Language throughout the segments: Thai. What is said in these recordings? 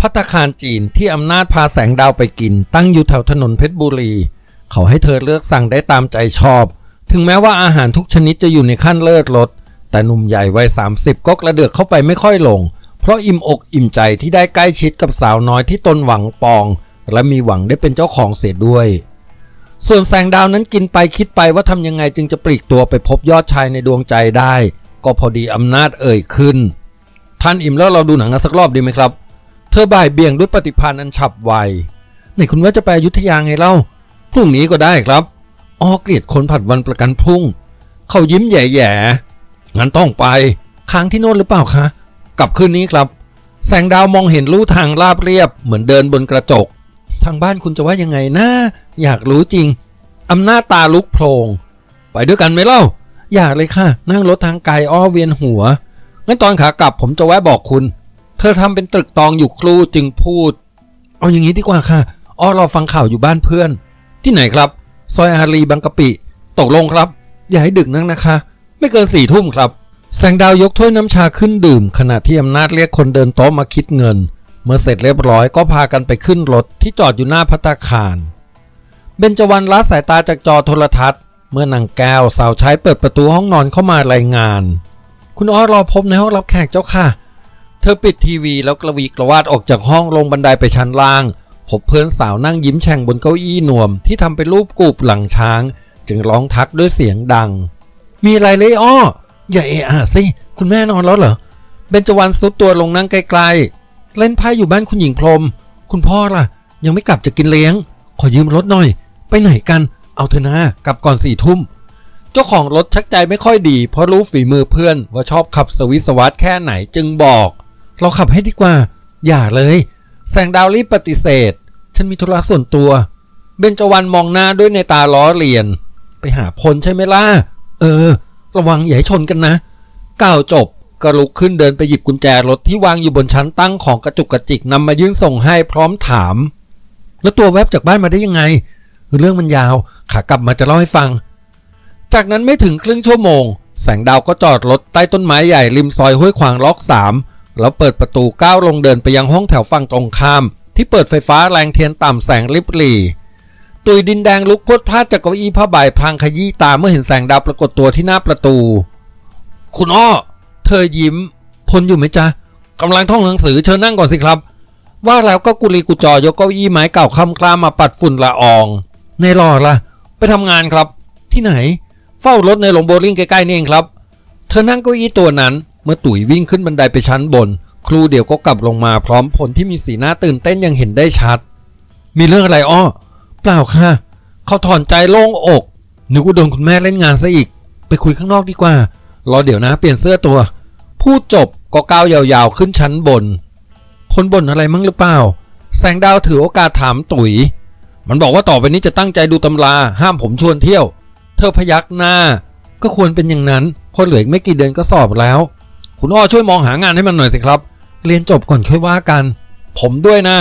พัตคารจีนที่อำนาจพาแสงดาวไปกิน ตั้งอยู่แถวถนนเพชรบุรี เขาให้เธอเลือกสั่งได้ตามใจชอบ ถึงแม้ว่าอาหารทุกชนิดจะอยู่ในขั้นเลิศรสแต่หนุ่มใหญ่วัย 30 ก็กระเดือกเข้าไปไม่ค่อยลง เพราะอิ่มอกอิ่มใจที่ได้ใกล้ชิดกับสาวน้อยที่ตนหวังปอง และมีหวังได้เป็นเจ้าของเสียด้วย ส่วนแสงดาวนั้นกินไปคิดไปว่าทำยังไงจึงจะปลีกตัวไปพบยอดชายในดวงใจได้ ก็พอดีอำนาจเอ่ยขึ้น ท่านอิ่มแล้วเราดูหนังกันสักรอบดีไหมครับ อบ่ายเบี่ยงด้วยปฏิภาณอันฉับไวไหนคุณว่าจะไปอยุธยาไงเล่าพรุ่งนี้ก็ได้ครับอ้อเกลียดคนผัดวันประกันพรุ่ง เขายิ้มแย่ๆงั้นต้องไป ค้างที่โน่นหรือเปล่าคะ กลับคืนนี้ครับ แสงดาวมองเห็นลู่ทางราบเรียบ เหมือนเดินบนกระจก ทางบ้านคุณจะว่ายังไงนะ อยากรู้จริง อำนาจตาลุกโพลงไปด้วยกันไหมเล่า อยากเลยค่ะ นั่งรถทางไกลอ้อเวียนหัว งั้นตอนขากลับผมจะแวะบอกคุณ เธอทำเป็นตรึกตองอยู่ครู่จึงพูด เอาอย่างนี้ดีกว่าค่ะอ้อเรอฟังข่าวอยู่บ้านเพื่อน ที่ไหนครับ ซอยอารีบางกะปิ ตกลงครับ อย่าให้ดึกนักนะคะ ไม่เกินสี่ทุ่มครับ แสงดาวยกถ้วยน้ำชาขึ้นดื่ม ขณะที่อำนาจเรียกคนเดินโต๊ะมาคิดเงิน เมื่อเสร็จเรียบร้อยก็พากันไปขึ้นรถที่จอดอยู่หน้าพัตตาคาร เบญจวรรณละสายตาจากจอโทรทัศน์ เมื่อนางแก้วสาวใช้เปิดประตูห้องนอนเข้ามารายงาน คุณอ้อรอพบในห้องรับแขกเจ้าค่ะ เธอปิดทีวีแล้วกระวีกระวาดออกจากห้องลงบันไดไปชั้นล่าง พบเพื่อนสาวนั่งยิ้มแฉ่งบนเก้าอี้นวม ที่ทำเป็นรูปกูบหลังช้าง จึงร้องทักด้วยเสียงดัง มีอะไรเลยอ้อ อย่าเอะอะสิ คุณแม่นอนแล้วเหรอ เบญจวรรณซุดตัวลงนั่งไกลๆ เล่นไพ่อยู่บ้านคุณหญิงพรม คุณพ่อล่ะ ยังไม่กลับจะกินเลี้ยง ขอยืมรถหน่อย ไปไหนกัน เอาเถอะนะกลับก่อนสี่ทุ่มเจ้าของรถชักใจไม่ค่อยดี เพราะรู้ฝีมือเพื่อนว่าชอบขับสวิสวัตแค่ไหนจึงบอก เราขับให้ดีกว่า อย่าเลย แสงดาวรีบปฏิเสธ ฉันมีธุระส่วนตัว เบญจวรรณมองหน้าด้วยในตาล้อเลียน ไปหาพลใช่ไหมล่ะ เออ ระวังอย่าให้ชนกันนะ ก้าวจบก็ลุกขึ้นเดินไปหยิบกุญแจรถที่วางอยู่บนชั้นตั้งของกระจุกกระจิกนำมายื่นส่งให้พร้อมถาม แล้วตัวแวบจากบ้านมาได้ยังไง เรื่องมันยาวขากลับมาจะเล่าให้ฟัง จากนั้นไม่ถึงครึ่งชั่วโมง แสงดาวก็จอดรถใต้ต้นไม้ใหญ่ริมซอยห้วยขวางล็อกสาม แล้วเปิดประตูก้าวลงเดินไปยังห้องแถวฝั่งตรงข้าม ที่เปิดไฟฟ้าแรงเทียนต่ำแสงริบหรี่ตุยดินแดงลุกพดพลาดจากเก้าอี้ผ้าใบพลางขยี้ตาเมื่อเห็นแสงดาวปรากฏตัวที่หน้าประตู คุณอ้อ เธอยิ้ม พลอยู่ไหมจ๊ะกำลังท่องหนังสือเชิญนั่งก่อนสิครับ ว่าแล้วก็กุลีกุจอยกเก้าอี้ไม้เก่าคำกล้ามาปัดฝุ่นละออง ในรอล่ะไปทำงานครับ ที่ไหน เฝ้ารถในโรงโบลิ่งใกล้ๆนี่เองครับ เธอนั่งเก้าอี้ตัวนั้น เมื่อตุ๋ยวิ่งขึ้นบันไดไปชั้นบน ครูเดี๋ยวก็กลับลงมาพร้อมพลที่มีสีหน้าตื่นเต้นยังเห็นได้ชัด มีเรื่องอะไรอ้อเปล่าค่ะเขาถอนใจโล่งอกนึกว่าโดนคุณแม่เล่นงานซะอีก ไปคุยข้างนอกดีกว่า รอเดี๋ยวนะเปลี่ยนเสื้อตัว พูดจบก็ก้าวยาวๆขึ้นชั้นบน คนบ่นอะไรมั้งหรือเปล่า แสงดาวถือโอกาสถามตุ๋ย มันบอกว่าต่อไปนี้จะตั้งใจดูตำรา ห้ามผมชวนเที่ยว เธอพยักหน้า ก็ควรเป็นอย่างนั้นเพอเหลืออีกไม่กี่เดือนก็สอบแล้ว คุณอ้อช่วยมองหางานให้มันหน่อยสิครับ เรียนจบก่อนค่อยว่ากัน ผมด้วยนะ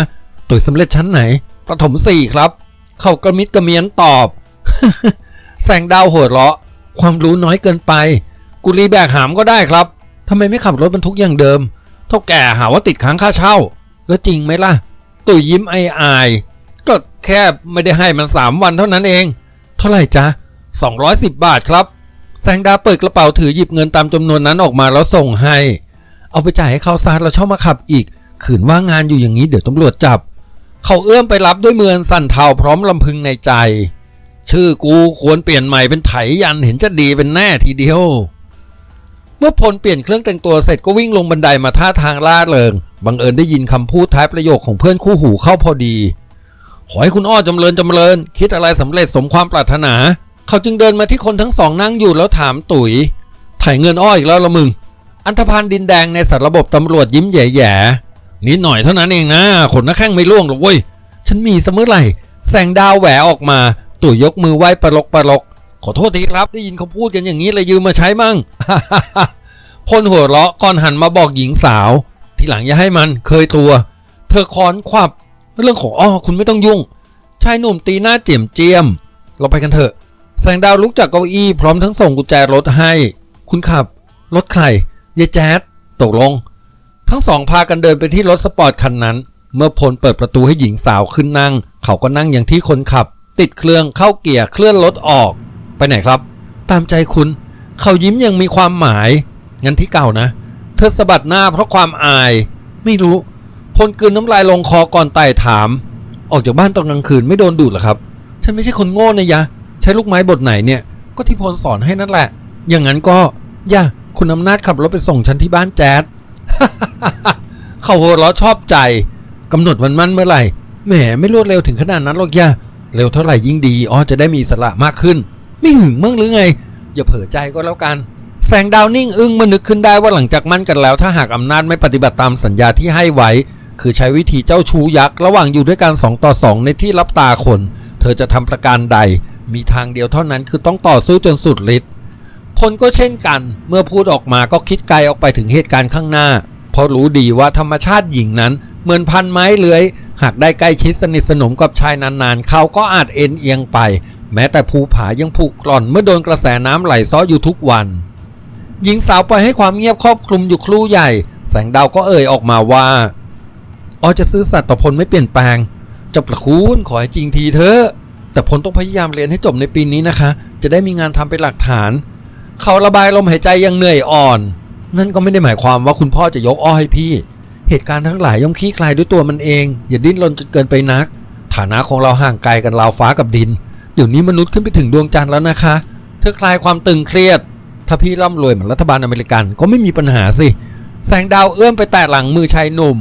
ตุ๋ยสำเร็จชั้นไหน ประถมสี่ครับ เขากระมิดกระเมียนตอบ แสงดาวหัวเราะ ความรู้น้อยเกินไปกุลีแบกหามก็ได้ครับทำไมไม่ขับรถบรรทุกอย่างเดิม เท่าแก่หาว่าติดค้างค่าเช่า แล้วจริงไหมล่ะ ตุ๋ยยิ้มไออายก็แค่ไม่ได้ให้มันสามวันเท่านั้นเอง เท่าไหร่จ๊ะ210 บาทครับ แสงดาเปิดกระเป๋าถือหยิบเงินตามจำนวนนั้นออกมาแล้วส่งให้ เอาไปจ่ายให้เขาซาดแล้วเช่ามาขับอีก ขืนว่างงานอยู่อย่างนี้เดี๋ยวตำรวจจับ เขาเอื้อมไปรับด้วยมืออันสั่นเทาพร้อมลำพึงในใจ ชื่อกูควรเปลี่ยนใหม่เป็นไถยันเห็นจะดีเป็นแน่ทีเดียว เมื่อพลเปลี่ยนเครื่องแต่งตัวเสร็จก็วิ่งลงบันไดมาท่าทางล่าเริง บังเอิญได้ยินคำพูดท้ายประโยคของเพื่อนคู่หูเข้าพอดี ขอให้คุณอ้อจำเริญจำเริญ คิดอะไรสำเร็จสมความปรารถนา เขาจึงเดินมาที่คนทั้งสองนั่งอยู่แล้วถามตุ๋ยถ่ายเงินอ้ออีกแล้วละมึง อันธพาลดินแดงในสารระบบตำรวจยิ้มแย่ๆนิดหน่อยเท่านั้นเองนะขนหน้าแข้งไม่ร่วงหรอกเว้ย ฉันมีเสมอไหร่แสงดาวแหวออกมา ตุ๋ยยกมือไหว้ปลกปลก ขอโทษทีครับได้ยินเขาพูดกันอย่างนี้เลยยืมมาใช้มั่งพลหัวเราะก่อนหันมาบอกหญิงสาว ทีหลังอย่าให้มันเคยตัว เธอค้อนควับ เรื่องของอ้อคุณไม่ต้องยุ่งชายหนุ่มตีหน้าเจียมเจียม เราไปกันเถอะ แสงดาวลุกจากเก้าอี้พร้อมทั้งส่งกุญแจรถให้ คุณขับ รถใครยายแจ๊ดตกลง ทั้งสองพากันเดินไปที่รถสปอร์ตคันนั้น เมื่อพลเปิดประตูให้หญิงสาวขึ้นนั่ง เขาก็นั่งอย่างที่คนขับ ติดเครื่องเข้าเกียร์เคลื่อนรถออก ไปไหนครับ ตามใจคุณ เขายิ้มยังมีความหมาย งั้นที่เก่านะ เธอสะบัดหน้าเพราะความอาย ไม่รู้ พลกลืนน้ำลายลงคอก่อนไต่ถาม ออกจากบ้านตอนกลางคืนไม่โดนดูดหรอครับ ฉันไม่ใช่คนโง่นะยะ ช้ลูกไม้บทไหนเนี่ย ก็ที่พลสอนให้นั่นแหละ อย่างนั้นก็ย่าคุณอำนาจขับรถไปส่งฉันที่บ้านแจ๊ดเขาหัวเราะชอบใจกำหนดวันมั่นเมื่อไหร่ แหมไม่รวดเร็วถึงขนาดนั้นหรอกย่าเร็วเท่าไหร่ยิ่งดีอ๋อจะได้มีสระมากขึ้น ไม่หึงมั่งหรือไง อย่าเผลอใจก็แล้วกัน แสงดาวนิ่งอึ้งเมื่อนึกขึ้นได้ว่าหลังจากมั่นกันแล้ว ถ้าหากอำนาจไม่ปฏิบัติตามสัญญาที่ให้ไว้ คือใช้วิธีเจ้าชู้ยักษ์ระหว่างอยู่ด้วยกันสองต่อสองในที่รับตาคน เธอจะทำประการใด มีทางเดียวเท่านั้นคือต้องต่อสู้จนสุดฤทธิ์พลก็เช่นกันเมื่อพูดออกมาก็คิดไกลออกไปถึงเหตุการณ์ข้างหน้า เพราะรู้ดีว่าธรรมชาติหญิงนั้น เหมือนพันไม้เลื้อย หากได้ใกล้ชิดสนิทสนมกับชายนานๆ เขาก็อาจเอ็นเอียงไป แม้แต่ภูผายังผุกกร่อนเมื่อโดนกระแสน้ำไหลซ้ออยู่ทุกวัน หญิงสาวปล่อยให้ความเงียบครอบคลุมอยู่ครู่ใหญ่ แสงดาวก็เอ่ยออกมาว่าอ๋อจะซื้อสัตว์ต่อพลไม่เปลี่ยนแปลงเจะประคุณขอให้จริงทีเถอะ แต่พลต้องพยายามเรียนให้จบในปีนี้นะคะ จะได้มีงานทำเป็นหลักฐาน เขาระบายลมหายใจยังเหนื่อยอ่อน นั่นก็ไม่ได้หมายความว่าคุณพ่อจะยกอ้อให้พี่ เหตุการณ์ทั้งหลายย่อมคลี่คลายด้วยตัวมันเอง อย่าดิ้นรนจนเกินไปนัก ฐานะของเราห่างไกลกันราวฟ้ากับดิน เดี๋ยวนี้มนุษย์ขึ้นไปถึงดวงจันทร์แล้วนะคะ เธอคลายความตึงเครียด ถ้าพี่ร่ำรวยเหมือนรัฐบาลอเมริกันก็ไม่มีปัญหาสิ แสงดาวเอื้อมไปแตะหลังมือชายหนุ่ม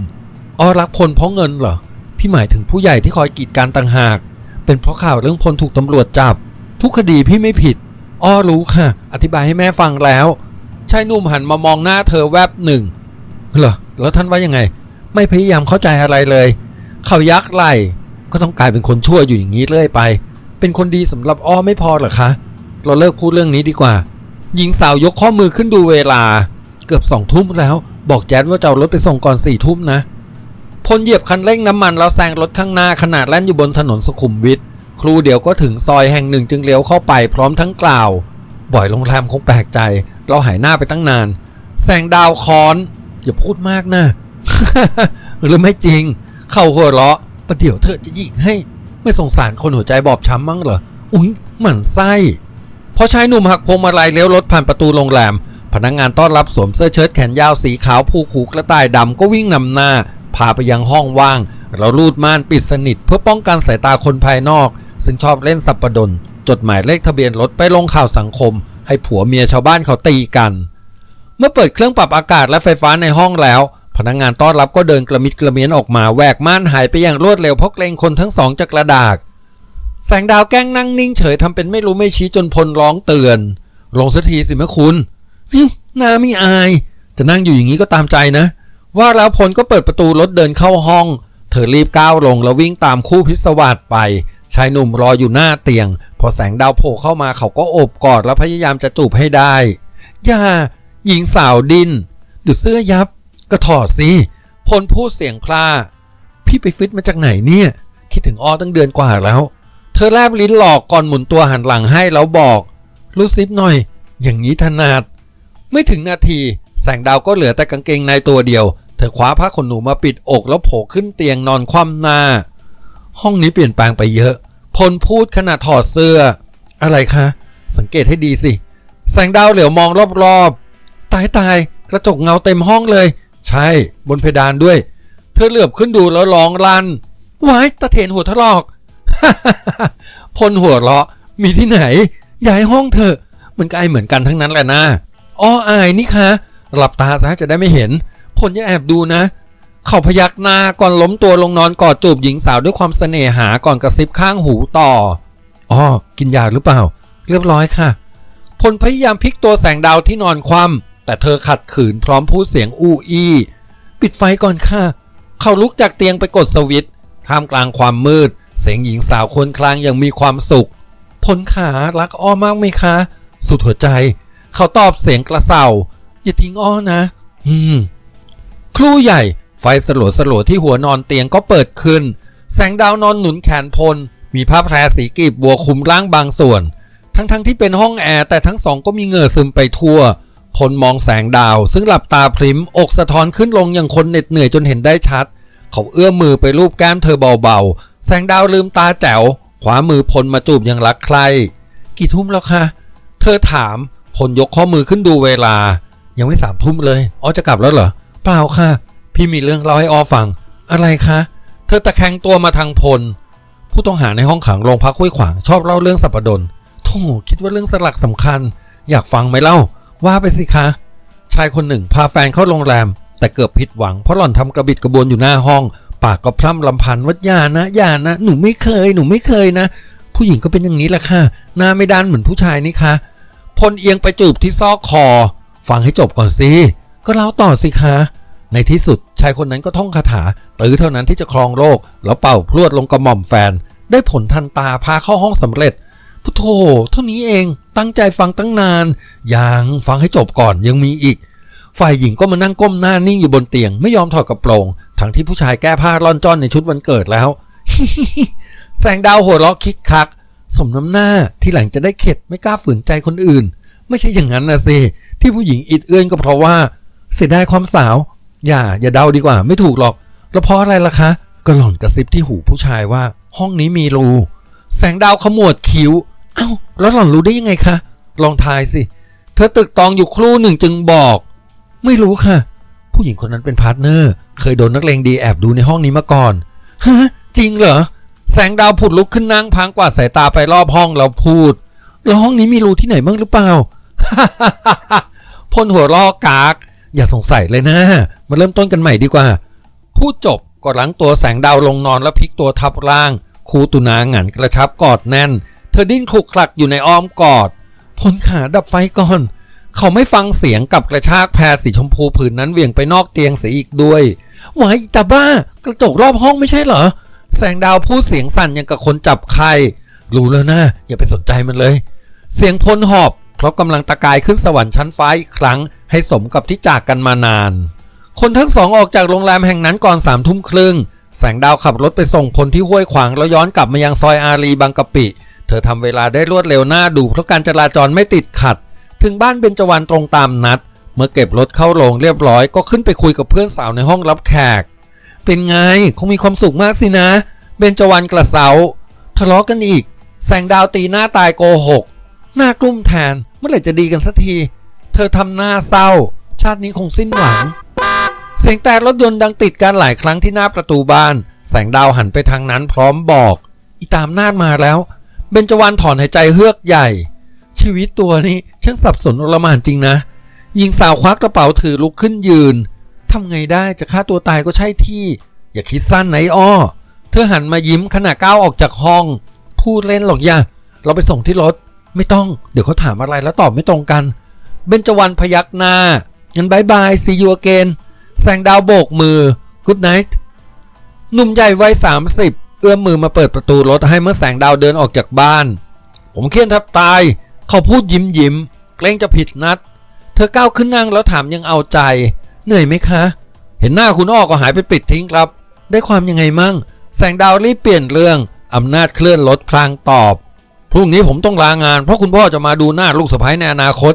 อ้อรักพลเพราะเงินเหรอ พี่หมายถึงผู้ใหญ่ที่คอยกีดกันต่างหาก เป็นเพราะข่าวเรื่องพลถูกตำรวจจับ ทุกคดีพี่ไม่ผิด อ้อรู้ค่ะ อธิบายให้แม่ฟังแล้วชายหนุ่มหันมามองหน้าเธอแวบหนึ่งเหรอแล้วท่านว่ายังไง ไม่พยายามเข้าใจอะไรเลย เขายักไหลก็ต้องกลายเป็นคนชั่วอยู่อย่างนี้เรื่อยไป เป็นคนดีสำหรับอ้อไม่พอเหรอคะ เราเลิกพูดเรื่องนี้ดีกว่า หญิงสาวยกข้อมือขึ้นดูเวลา เกือบสองทุ่มแล้ว บอกแจ๊ดว่าจะเอารถไปส่งก่อนสี่ทุ่มนะ พลเหยียบคันเร่งน้ำมันแล้วแซงรถข้างหน้าขนาดแล่นอยู่บนถนนสุขุมวิทครูเดี๋ยวก็ถึงซอยแห่งหนึ่งจึงเลี้ยวเข้าไปพร้อมทั้งกล่าว บ่อยโรงแรมคงแปลกใจ เราหายหน้าไปตั้งนาน แสงดาวคอนอย่าพูดมากนะ หรือไม่จริง เข้าหัวเราะประเดี๋ยวเธอจะยิงให้ ไม่สงสารคนหัวใจบอบช้ำมั้งเหรอ อุ้ยหมันไส้พอชายหนุ่มหักพวงมาลัยเลี้ยวรถผ่านประตูโรงแรม พนักงานต้อนรับสวมเสื้อเชิ้ตแขนยาวสีขาวผูกหูกระต่ายดำก็วิ่งนำหน้า พาไปยังห้องว่าง เราลูดม่านปิดสนิท เพื่อป้องกันสายตาคนภายนอก ซึ่งชอบเล่นสับปะดนจดหมายเลขทะเบียนรถไปลงข่าวสังคม ให้ผัวเมียชาวบ้านเขาตีกัน เมื่อเปิดเครื่องปรับอากาศและไฟฟ้าในห้องแล้ว พนักงานต้อนรับก็เดินกระมิดกระเมียนออกมาแหวกม่านหายไปอย่างรวดเร็วเพราะเกรงคนทั้งสองจากกระดากแสงดาวแกล้งนั่งนิ่งเฉยทำเป็นไม่รู้ไม่ชี้จนพลร้องเตือน ลงสักทีสิแม่คุณน้าไม่อาย จะนั่งอยู่อย่างนี้ก็ตามใจนะ ว่าแล้วพลก็เปิดประตูรถเดินเข้าห้อง เธอรีบก้าวลงแล้ววิ่งตามคู่พิศวาสไป ชายหนุ่มรออยู่หน้าเตียง พอแสงดาวโผล่เข้ามาเขาก็โอบกอดแล้วพยายามจะจูบให้ได้ อย่า หญิงสาวดิน ดูเสื้อยับก็ถอดสิพลพูดเสียงพลาพี่ไปฟิตมาจากไหนเนี่ย คิดถึงอ้อตั้งเดือนกว่าแล้ว เธอแลบลิ้นหลอกก่อนหมุนตัวหันหลังให้แล้วบอกรู้ซิปหน่อย อย่างนี้ถนัด ไม่ถึงนาที แสงดาวก็เหลือแต่กางเกงในตัวเดียว เธอคว้าผ้าขนหนูมาปิดอกแล้วโผล่ขึ้นเตียงนอนคว่ำหน้า ห้องนี้เปลี่ยนแปลงไปเยอะ พลพูดขณะถอดเสื้อ อะไรคะ สังเกตให้ดีสิ แสงดาวเหลียวมองรอบๆ ตายตายกระจกเงาเต็มห้องเลย ใช่ บนเพดานด้วย เธอเหลือบขึ้นดูแล้วร้องลั่นว้ายตะเถนหัวทะลอกพลหัวเราะ มีที่ไหน ย้ายห้องเถอะ มันก็ไอเหมือนกันทั้งนั้นแหละนะอ้ออายนี่คะ หลับตาซะจะได้ไม่เห็น พลย่าแอบดูนะ เขาพยักหน้าก่อนล้มตัวลงนอนกอดจูบหญิงสาวด้วยความเสน่หาก่อนกระซิบข้างหูต่ออ๋อกินยาหรือเปล่า เรียบร้อยค่ะ พลพยายามพลิกตัวแสงดาวที่นอนคว่ำแต่เธอขัดขืนพร้อมพูดเสียงอู้อี้ปิดไฟก่อนค่ะ เขาลุกจากเตียงไปกดสวิตช์ท่ามกลางความมืด เสียงหญิงสาวคนคลางอย่างมีความสุข พลขารักอ้อมากไหมคะ สุดหัวใจ เขาตอบเสียงกระเซาอย่าทิ้งอ้อนะ อืม ครู่ใหญ่ไฟสลัวสลัวที่หัวนอนเตียงก็เปิดขึ้น แสงดาวนอนหนุนแขนพล มีผ้าแพรสีกรีบบัวคุมร่างบางส่วน ทั้งๆทที่เป็นห้องแอร์แต่ทั้งสองก็มีเหงื่อซึมไปทั่วพลมองแสงดาว ซึ่งหลับตาพริมอกสะท้อนขึ้นลงอย่างคนเหน็ดเหนื่อยจนเห็นได้ชัด เขาเอื้อมมือไปรูปแก้มเธอเบาๆ แสงดาวลืมตาแจ๋วขวามือพลมาจูบอย่างรักใคร กี่ทุ่มแล้วคะเธอถามพลยกข้อมือขึ้นดูเวลา ยังไม่สามทุ่มเลยอ๋อจะกลับแล้วเหรอ เปล่าค่ะ พี่มีเรื่องเล่าให้ออฟัง อะไรคะ เธอตะแคงตัวมาทางพล ผู้ต้องหาในห้องขังโรงพักห้วยขวางชอบเล่าเรื่องสัปดนโธ่คิดว่าเรื่องสลักสำคัญ อยากฟังไหมเล่า ว่าไปสิคะ ชายคนหนึ่งพาแฟนเข้าโรงแรม แต่เกือบผิดหวังเพราะหล่อนทำกระบิดกระบวนอยู่หน้าห้อง ปากก็พร่ำลำพันว่าอย่านะอย่านะ หนูไม่เคย หนูไม่เคยนะ ผู้หญิงก็เป็นอย่างนี้แหละค่ะ หน้าไม่ด้านเหมือนผู้ชายนี่คะพลเอียงไปจูบที่ซอกคอ ฟังให้จบก่อนสิก็เล่าต่อสิคะ ในที่สุดชายคนนั้นก็ท่องคาถาตื้อเท่านั้นที่จะครองโลก แล้วเป่าพรวดลงกระหม่อมแฟน ได้ผลทันตาพาเข้าห้องสำเร็จพุทโธเท่านี้เองตั้งใจฟังตั้งนานยังฟังให้จบก่อนยังมีอีก ฝ่ายหญิงก็มานั่งก้มหน้านิ่งอยู่บนเตียง ไม่ยอมถอดกระโปรง ทั้งที่ผู้ชายแก้ผ้าร่อนจ้อนในชุดวันเกิดแล้วแสงดาวหัวเราะคิกคัก สมน้ำหน้าที่หลังจะได้เข็ดไม่กล้าฝืนใจคนอื่น ไม่ใช่อย่างนั้นนะสิที่ผู้หญิงอิดเอื้อนก็เพราะว่า เสียดายความสาว อย่าอย่าเดาดีกว่า ไม่ถูกหรอก แล้วเพราะอะไรล่ะคะ ก็หล่อนกระซิบที่หูผู้ชายว่า ห้องนี้มีรู แสงดาวขมวดคิ้วเอ้าแล้วหล่อนรู้ได้ยังไงคะ ลองทายสิ เธอตึกตองอยู่ครู่หนึ่งจึงบอก ไม่รู้ค่ะ ผู้หญิงคนนั้นเป็นพาร์ทเนอร์ เคยโดนนักเลงดีแอบดูในห้องนี้มาก่อน ฮะ จริงเหรอ แสงดาวผุดลุกขึ้นนั่งพังกวาดสายตาไปรอบห้องแล้วพูด แล้วห้องนี้มีรูที่ไหนบ้างหรือเปล่าพลหัวลอกกาก อย่าสงสัยเลยนะ มาเริ่มต้นกันใหม่ดีกว่า พูดจบก็หลังตัวแสงดาวลงนอนแล้วพลิกตัวทับร่างครูตุนาหงันกระชับกอดแน่น เธอดิ้นคลุกคลักอยู่ในอ้อมกอดพลขาดับไฟก่อน เขาไม่ฟังเสียงกับกระชากแพรสีชมพูผืนนั้นเวี่ยงไปนอกเตียงเสียอีกด้วยวายตาบ้ากระจกรอบห้องไม่ใช่เหรอ แสงดาวพูดเสียงสั่นย่างกับคนจับไข้รู้แล้วนะ อย่าไปสนใจมันเลย เสียงพลหอบ เพราะกำลังตะกายขึ้นสวรรค์ชั้นฟ้าอีกครั้ง ให้สมกับที่จากกันมานาน คนทั้งสองออกจากโรงแรมแห่งนั้นก่อนสามทุ่มครึ่ง แสงดาวขับรถไปส่งพลที่ห้วยขวางแล้วย้อนกลับมายังซอยอารีบางกะปิ เธอทำเวลาได้รวดเร็วหน้าดูเพราะการจราจรไม่ติดขัด ถึงบ้านเบญจวรรณตรงตามนัด เมื่อเก็บรถเข้าโรงเรียบร้อยก็ขึ้นไปคุยกับเพื่อนสาวในห้องรับแขก เป็นไงคงมีความสุขมากสินะ เบญจวรรณกระเซาทะเลาะกันอีก แสงดาวตีหน้าตายโกหก หน้ากลุ้มแทนเมื่อไหร่จะดีกันสักที เธอทำหน้าเศร้า ชาตินี้คงสิ้นหวัง เสียงแต่รถยนต์ดังติดกันหลายครั้งที่หน้าประตูบ้าน แสงดาวหันไปทางนั้นพร้อมบอก อีตามนาดมาแล้ว เบญจวรรณถอนหายใจเฮือกใหญ่ ชีวิตตัวนี้ช่างสับสนโอลมานจริงนะหญิงสาวควักกระเป๋าถือลุกขึ้นยืนทำไงได้จะฆ่าตัวตายก็ใช่ที่ อย่าคิดสั้นไหนอ้อเธอหันมายิ้มขณะก้าวออกจากห้อง พูดเล่นหรอกอย่าเราไปส่งที่รถ ไม่ต้องเดี๋ยวเขาถามอะไรแล้วตอบไม่ตรงกัน เบญจวรรณพยักหน้างั้นบายบาย see you again แสงดาวโบกมือ good night หนุ่มใหญ่วัย30 เอื้อมมือมาเปิดประตูรถให้เมื่อแสงดาวเดินออกจากบ้าน ผมเครียดแทบตาย เขาพูดยิ้มยิ้มเกรงจะผิดนัด เธอก้าวขึ้นนั่งแล้วถามยังเอาใจ เหนื่อยไหมคะ เห็นหน้าคุณอ้อก็หายไปปิดทิ้งครับ ได้ความยังไงมั่ง แสงดาวรีบเปลี่ยนเรื่องอำนาจเคลื่อนรถพลางตอบ พรุ่งนี้ผมต้องลางาน เพราะคุณพ่อจะมาดูหน้าลูกสะใภ้ในอนาคต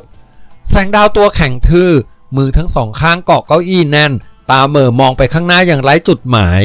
แสงดาวตัวแข็งทื่อมือทั้งสองข้างเกาะเก้าอี้แน่น ตาเหม่อมองไปข้างหน้าอย่างไร้จุดหมาย